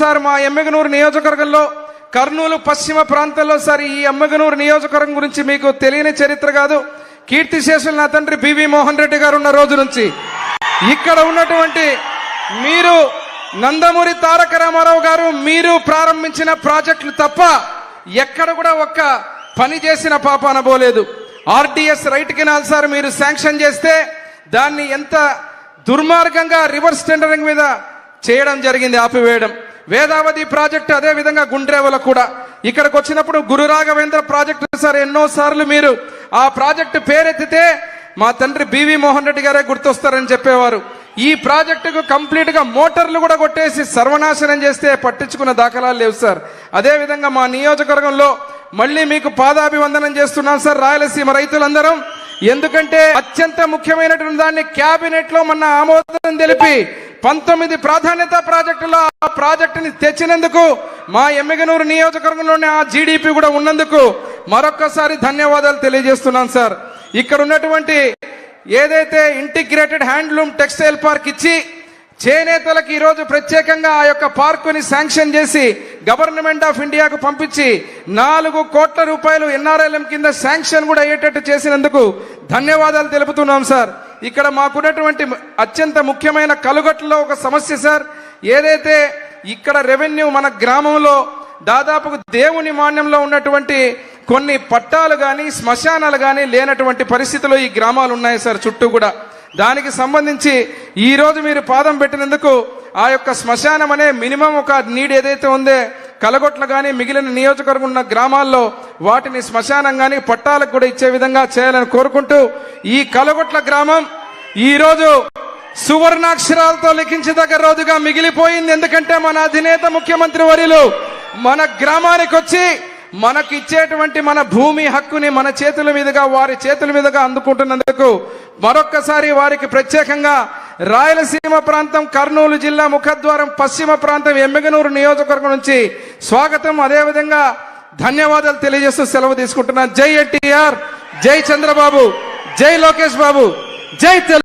Sir మా ఎమ్మెగనూరు నియోజకవర్గంలో కర్నూలు పశ్చిమ ప్రాంతంలో సార్ ఈ ఎమ్మెగనూరు నియోజకవర్గం గురించి మీకు తెలియని చరిత్ర కాదు. కీర్తిశేషులు నా తండ్రి బివి మోహన్ రెడ్డి గారు ఉన్న రోజు నుంచి. ఇక్కడ ఉన్నటువంటి మీరు నందమూరి తారక రామారావు గారు మీరు ప్రారంభించిన ప్రాజెక్టులు తప్ప ఎక్కడ కూడా ఒక్క పని చేసిన పాప అనబోలేదు. ఆర్టీఎస్ రైట్ కెనాల్ సార్ మీరు శాంక్షన్ చేస్తే దాన్ని ఎంత దుర్మార్గంగా రివర్స్ టెండరింగ్ మీద చేయడం జరిగింది ఆపివేయడం. వేదావతి ప్రాజెక్టు అదే విధంగా గుండ్రేవల కూడా. ఇక్కడికి వచ్చినప్పుడు గురు రాఘవేంద్ర ప్రాజెక్టు సార్ ఎన్నో సార్లు మీరు ఆ ప్రాజెక్టు పేరెత్తితే మా తండ్రి బివి మోహన్ రెడ్డి గారే గుర్తొస్తారని చెప్పేవారు. ఈ ప్రాజెక్టుకు కంప్లీట్గా మోటార్లు కూడా కొట్టేసి సర్వనాశనం చేస్తే పట్టించుకున్న దాఖలాలు లేవు సార్. అదే విధంగా మా నియోజకవర్గంలో మళ్ళీ మీకు పాదాభివందనం చేస్తున్నాం సార్ రాయలసీమ రైతులందరం. ఎందుకంటే అత్యంత ముఖ్యమైనటువంటి దాన్ని క్యాబినెట్లో లో మొన్న ఆమోదం తెలిపి పంతొమ్మిది ప్రాధాన్యత ప్రాజెక్టులో ఆ ప్రాజెక్టుని తెచ్చినందుకు మా ఎమ్మిగనూరు నియోజకవర్గంలోనే ఆ జీడిపి కూడా ఉన్నందుకు మరొక్కసారి ధన్యవాదాలు తెలియజేస్తున్నాను సార్. ఇక్కడ ఉన్నటువంటి ఏదైతే ఇంటిగ్రేటెడ్ హ్యాండ్లూమ్ టెక్స్టైల్ పార్క్ ఇచ్చి చేనేతలకు ఈరోజు ప్రత్యేకంగా ఆ యొక్క పార్కుని శాంక్షన్ చేసి గవర్నమెంట్ ఆఫ్ ఇండియాకు పంపించి నాలుగు కోట్ల రూపాయలు ఎన్ఆర్ఎల్ఎం కింద శాంక్షన్ కూడా అయ్యేటట్టు చేసినందుకు ధన్యవాదాలు తెలుపుతున్నాం సార్. ఇక్కడ మాకున్నటువంటి అత్యంత ముఖ్యమైన కలుగట్లో ఒక సమస్య సార్. ఏదైతే ఇక్కడ రెవెన్యూ మన గ్రామంలో దాదాపు దేవుని మాన్యంలో ఉన్నటువంటి కొన్ని పట్టాలు కానీ శ్మశానాలు కానీ లేనటువంటి పరిస్థితిలో ఈ గ్రామాలు ఉన్నాయి సార్ చుట్టూ కూడా. దానికి సంబంధించి ఈరోజు మీరు పాదం పెట్టినందుకు ఆ యొక్క శ్మశానం అనే మినిమం ఒక నీడ్ ఏదైతే ఉందో కలగొట్ల కానీ మిగిలిన నియోజకవర్గం ఉన్న గ్రామాల్లో వాటిని శ్మశానంగాని పట్టాలకు కూడా ఇచ్చే విధంగా చేయాలని కోరుకుంటూ ఈ కలగొట్ల గ్రామం ఈరోజు సువర్ణాక్షరాలతో లిఖించదగ్గ రోజుగా మిగిలిపోయింది. ఎందుకంటే మన అధినేత ముఖ్యమంత్రి వర్యులు మన గ్రామానికి వచ్చి మనకు ఇచ్చేటువంటి మన భూమి హక్కుని మన చేతుల మీదుగా వారి చేతుల మీదుగా అందుకుంటున్నందుకు మరొక్కసారి వారికి ప్రత్యేకంగా రాయలసీమ ప్రాంతం కర్నూలు జిల్లా ముఖద్వారం పశ్చిమ ప్రాంతం ఎమ్మిగనూరు నియోజకవర్గం నుంచి స్వాగతం. అదేవిధంగా ధన్యవాదాలు తెలియజేస్తూ సెలవు తీసుకుంటున్నాను. జై ఎన్టీఆర్ జై చంద్రబాబు జై లోకేష్ బాబు జై తెలుగు